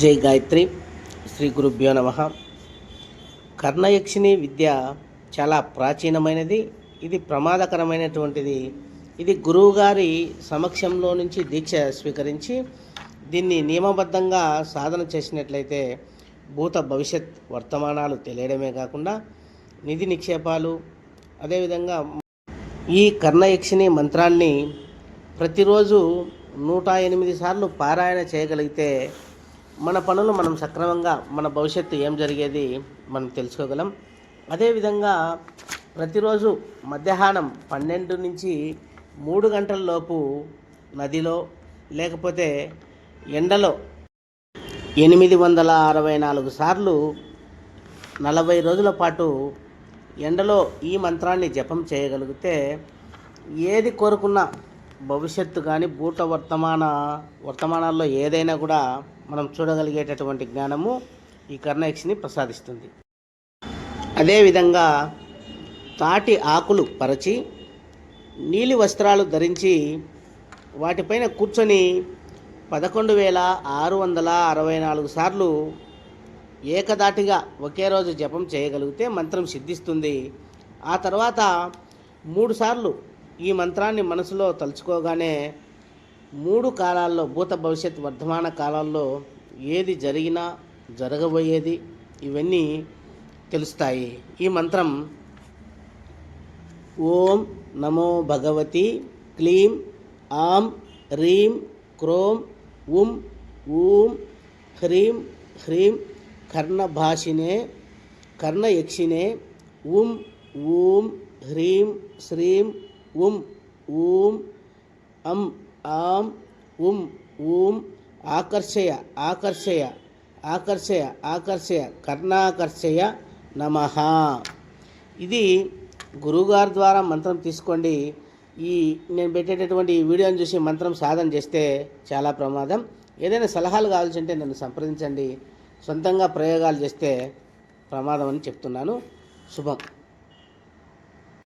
జై గాయత్రి. శ్రీ గురుభ్యో నమ. కర్ణయక్షిణి విద్య చాలా ప్రాచీనమైనది ఇది ప్రమాదకరమైనటువంటిది. ఇది గురువుగారి సమక్షంలో నుంచి దీక్ష స్వీకరించి దీన్ని నియమబద్ధంగా సాధన చేసినట్లయితే భూత భవిష్యత్ వర్తమానాలు తెలియడమే కాకుండా నిధి నిక్షేపాలు అదేవిధంగా ఈ కర్ణయక్షిణి మంత్రాన్ని ప్రతిరోజు నూట ఎనిమిది సార్లు పారాయణ చేయగలిగితే మన పనులు మనం సక్రమంగా మన భవిష్యత్తు ఏం జరిగేది మనం తెలుసుకోగలం. అదేవిధంగా ప్రతిరోజు మధ్యాహ్నం పన్నెండు నుంచి మూడు గంటల లోపు నదిలో లేకపోతే ఎండలో ఎనిమిది వందల అరవై నాలుగు సార్లు నలభై రోజుల పాటు ఎండలో ఈ మంత్రాన్ని జపం చేయగలిగితే ఏది కోరుకున్నా భవిష్యత్తు కానీ భూత వర్తమాన వర్తమానాల్లో ఏదైనా కూడా మనం చూడగలిగేటటువంటి జ్ఞానము ఈ కర్ణయక్షిని ప్రసాదిస్తుంది. అదేవిధంగా తాటి ఆకులు పరచి నీలి వస్త్రాలు ధరించి వాటిపైన కూర్చొని పదకొండు వేల ఆరు వందల అరవై నాలుగు సార్లు ఏకదాటిగా ఒకే రోజు జపం చేయగలిగితే మంత్రం సిద్ధిస్తుంది. ఆ తర్వాత మూడు సార్లు ఈ మంత్రాన్ని మనసులో తలుచుకోగానే మూడు కాలాల్లో భూత భవిష్యత్ వర్ధమాన కాలాల్లో ఏది జరిగినా జరగబోయేది ఇవన్నీ తెలుస్తాయి. ఈ మంత్రం ఓం నమో భగవతి క్లీం ఆం హ్రీం క్రోం ఉం ఊం హ్రీం హ్రీం కర్ణభాషినే కర్ణయక్షినే ఉం ఊం హ్రీం శ్రీం ఉం ఊం అం ఆం ఉం ఊం ఆకర్షయ ఆకర్షయ ఆకర్షయ ఆకర్షయ కర్ణాకర్షయ నమ. ఇది గురువుగారి ద్వారా మంత్రం తీసుకోండి. ఈ నేను పెట్టేటటువంటి ఈ వీడియోని చూసి మంత్రం సాధన చేస్తే చాలా ప్రమాదం. ఏదైనా సలహాలు కావాల్సి నన్ను సంప్రదించండి. సొంతంగా ప్రయోగాలు చేస్తే ప్రమాదం అని చెప్తున్నాను. శుభం.